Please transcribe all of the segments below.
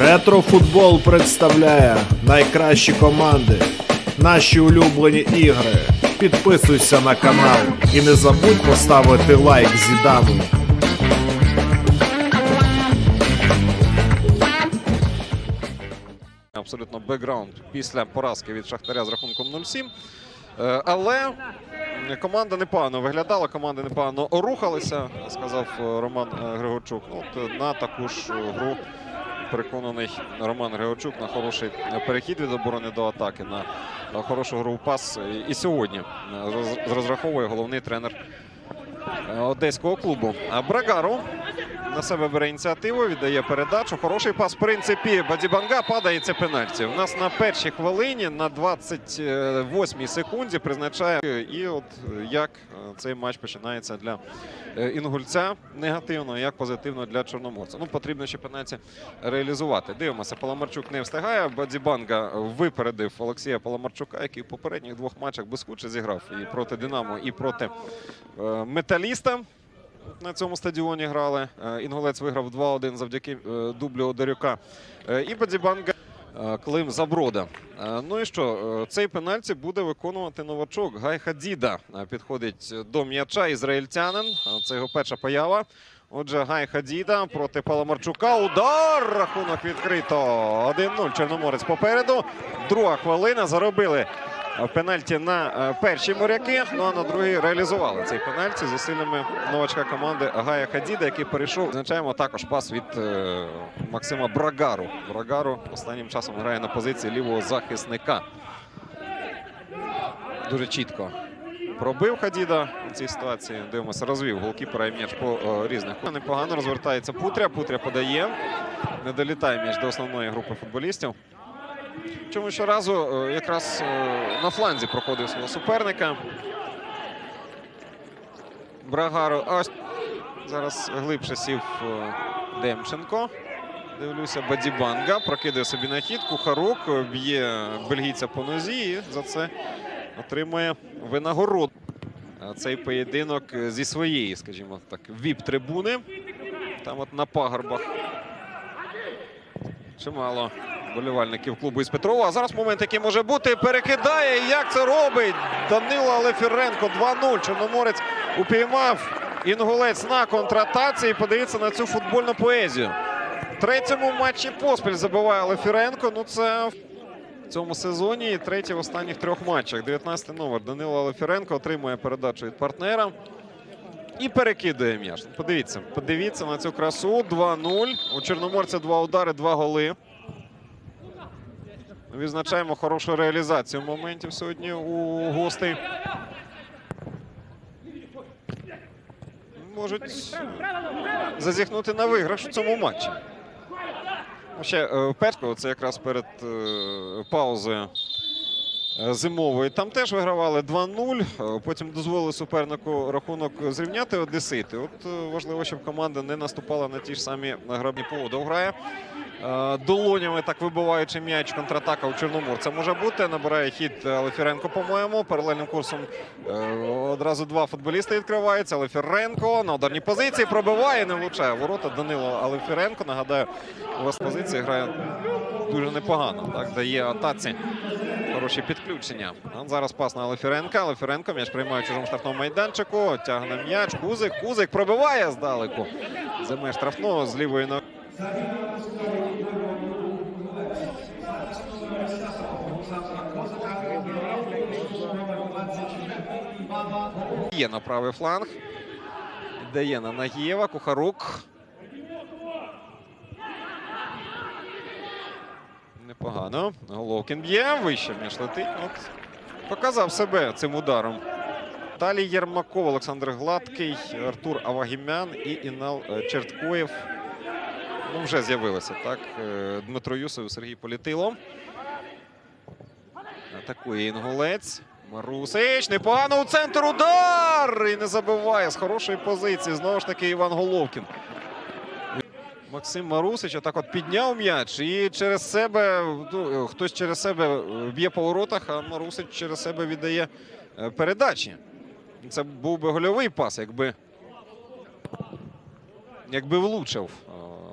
Ретрофутбол представляє найкращі команди, наші улюблені ігри. Підписуйся на канал і не забудь поставити лайк Зідану. абсолютно бекграунд після поразки від Шахтаря з рахунком 0-7. Е, Але команда непогано виглядала, команди непогано рухалися, сказав Роман е, Григорчук. Ну, от, е, на таку ж гру переконаний Роман Григорчук на хороший перехід від оборони до атаки, на хорошу гру в пас. І- сьогодні е, роз- розраховує головний тренер е, одеського клубу. Брагару на себе бере ініціативу, віддає передачу. Хороший пас. В принципі, Бадібанга падає це пенальті. У нас на першій хвилині, на 28-й секунді призначає. І от як е, цей матч починається для е, інгульця негативно, як позитивно для чорноморця. Ну, потрібно ще пенальті реалізувати. Дивимося, Паламарчук не встигає. Бадібанга випередив Олексія Паламарчука, який в попередніх двох матчах безхуче зіграв і проти Динамо, і проти е, металіста. На цьому стадіоні грали. Е, Інгулець виграв 2-1 завдяки е, дублю Одарюка. Е, І Бадібанга Клим Заброда. Ну і що? Цей пенальті буде виконувати новачок Гай Хадіда. Підходить до м'яча ізраїльтянин. Це його перша поява. Отже, Гай Хадіда проти Паламарчука. Удар! Рахунок відкрито. 1-0. Чорноморець попереду. Друга хвилина. Заробили пенальті на е, перші моряки. Ну а на другій реалізували цей пенальті зусиллями новачка команди Гая Хадіда, який перейшов. Визначаємо також пас від е, Максима Брагару. Брагару останнім часом грає на позиції лівого захисника. Дуже чітко пробив Хадіда у цій ситуації. Дивимося, розвів голкіпера і м'яч по е, різних. Непогано розвертається Путря. Путря подає. Не долітає м'яч до основної групи футболістів. Чому щоразу е, якраз е, на фланзі проходив свого суперника. Брагару. Ось зараз глибше сів е, Демченко. Дивлюся, Бадібанга прокидає собі на хід. Кухарук б'є бельгійця по нозі і за це отримує винагороду. Цей поєдинок зі своєї, скажімо так, віп-трибуни. Там от на пагорбах чимало болівальників клубу із Петрова. А зараз момент, який може бути, перекидає. Як це робить? Данило Лефіренко 2-0. Чорноморець упіймав інгулець на контратаці. І подивіться на цю футбольну поезію. В третьому матчі поспіль забиває Лефіренко. Ну це в цьому сезоні і третій в останніх трьох матчах. 19 номер. Данило Лефіренко отримує передачу від партнера. І перекидує м'яч. Подивіться, подивіться на цю красу. 2-0. У Чорноморця два удари, два голи. Відзначаємо хорошу реалізацію моментів сьогодні у гостей. Можуть зазіхнути на виграш у цьому матчі. Ну, Ще е, Петко, це якраз перед е, паузою е, зимової. Там теж вигравали 2-0. е, Потім дозволили супернику рахунок зрівняти одесити. От важливо, щоб команда не наступала на ті ж самі грабні. Грає долонями, так вибиваючи м'яч. Контратака у Чорноморця може бути. Набирає хід е, Лефіренко, по-моєму. Паралельним курсом е, одразу два футболісти відкриваються. Лефіренко на ударній позиції пробиває, не влучає ворота. Данило Алефіренко. Нагадаю, у вас позиції грає дуже непогано. Так дає атаці хороші підключення. А зараз пас на Лефіренка. Лефіренко м'яч приймає чужому штрафному майданчику. Тягне м'яч. Кузик. Кузик пробиває здалеку. За меж штрафного з лівої ноги. Є на правий фланг. Дає на Нагієва. Кухарук. Непогано. Головкін б'є. Вище м'яч летить. От показав себе цим ударом. Талій Єрмаков, Олександр Гладкий, Артур Авагімян і Інал е, Черткоєв. Ну, вже з'явилися, так? Е, Дмитро Юсов, Сергій Політило. Атакує інгулець. Марусич. Непогано у центр удар! І не забиває з хорошої позиції. Знову ж таки, Іван Головкін. Максим Марусич отак от підняв м'яч і через себе, ну, хтось через себе б'є по воротах, а Марусич через себе віддає е, передачі. Це був би гольовий пас, якби, якби влучив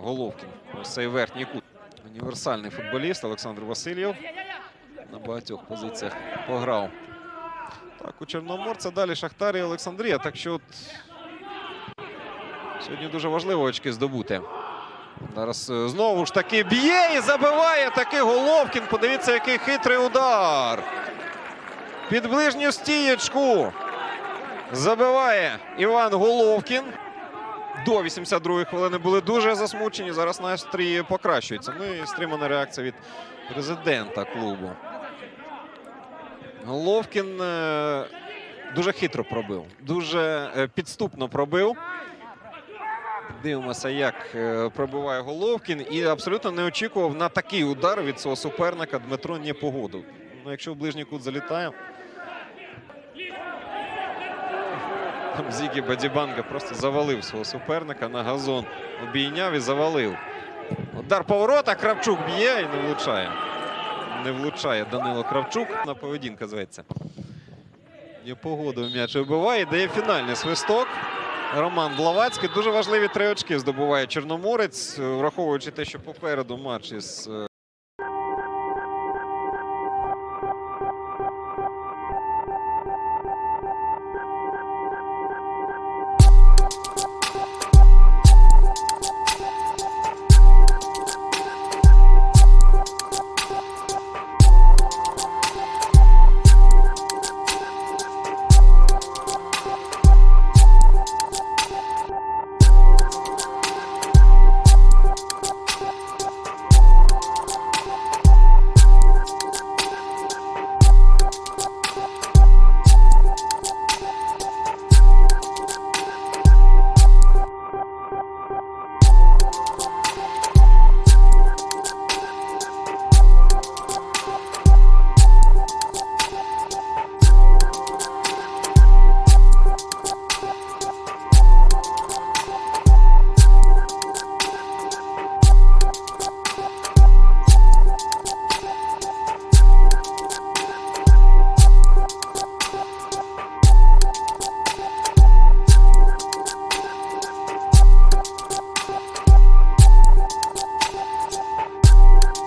Головкін. Ось цей верхній кут. Універсальний футболіст Олександр Васильєв. На багатьох позиціях пограв. Так, у Чорноморця далі Шахтар і Олександрія. Так що от... сьогодні дуже важливо очки здобути. Зараз е, знову ж таки б'є і забиває таки Головкін. Подивіться, який хитрий удар. Під ближню стієчку. Забиває Іван Головкін. До 82-ї хвилини були дуже засмучені. Зараз настрій покращується. Ну і стримана реакція від президента клубу. Головкін е, дуже хитро пробив, дуже е, підступно пробив. Дивимося, як е, пробиває Головкін. І абсолютно не очікував на такий удар від свого суперника Дмитро Непогоду. Ну, якщо в ближній кут залітає. Там Зігі Бадібанга просто завалив свого суперника на газон. Обійняв і завалив. Удар поворота. Кравчук б'є і не влучає. Не влучає Данило Кравчук. На поведінка зветься. Непогоду м'яч вибиває. Дає фінальний свисток. Роман Блавацький. Дуже важливі три очки здобуває Чорноморець, враховуючи те, що попереду матч із е,